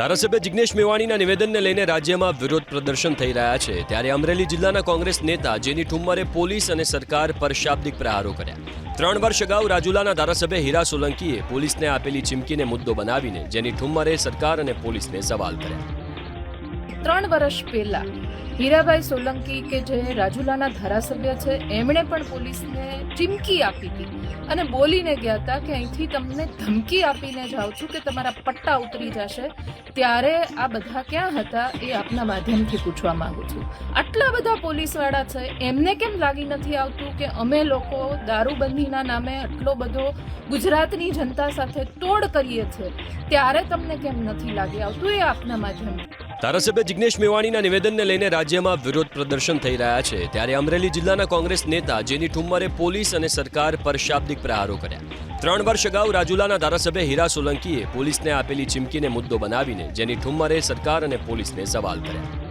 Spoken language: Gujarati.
ધારાસભ્ય જિગ્નેશ મેવાણીના નિવેદનને લઈને રાજ્યમાં વિરોધ પ્રદર્શન થઈ રહ્યા છે. ત્યારે અમરેલી જિલ્લાના કોંગ્રેસ નેતા જેની ઠુમ્મરે પોલીસ અને સરકાર પર શાબ્દિક પ્રહારો કર્યા. ત્રણ વર્ષ અગાઉ રાજુલાના ધારાસભ્ય હીરા સોલંકીએ પોલીસને આપેલી ચીમકીને મુદ્દો બનાવીને જેની ઠુમ્મરે સરકાર અને પોલીસને સવાલ કર્યા. ત્રણ વર્ષ પહેલા હીરાભાઈ સોલંકી કે જે રાજુલાના ધારાસભ્ય છે, એમણે પણ પોલીસને ચીમકી આપી હતી અને બોલીને ગયા હતા કે અહીંથી તમને ધમકી આપીને જાઉં છું કે તમારા પટ્ટા ઉતરી જશે, ત્યારે આ બધા ક્યાં હતા એ આપના માધ્યમથી પૂછવા માંગુ છું. આટલા બધા પોલીસવાળા છે, એમને કેમ લાગી નથી આવતું કે અમે લોકો દારૂબંધીના નામે આટલો બધો ગુજરાતની જનતા સાથે તોડ કરીએ છીએ? ત્યારે તમને કેમ નથી લાગી આવતું એ આપના માધ્યમથી? ધારાસભ્ય જિગ્નેશ મેવાણીના નિવેદનને લઈને રાજ્યમાં વિરોધ પ્રદર્શન થઈ રહ્યા છે. ત્યારે અમરેલી જિલ્લાના કોંગ્રેસ નેતા જેની ઠુમ્મરે પોલીસ અને સરકાર પર શાબ્દિક પ્રહારો કર્યા. ત્રણ વર્ષ અગાઉ રાજુલાના ધારાસભ્ય હીરા સોલંકીએ પોલીસને આપેલી ચીમકીને મુદ્દો બનાવીને જેની ઠુમ્મરે સરકાર અને પોલીસને સવાલ કર્યા.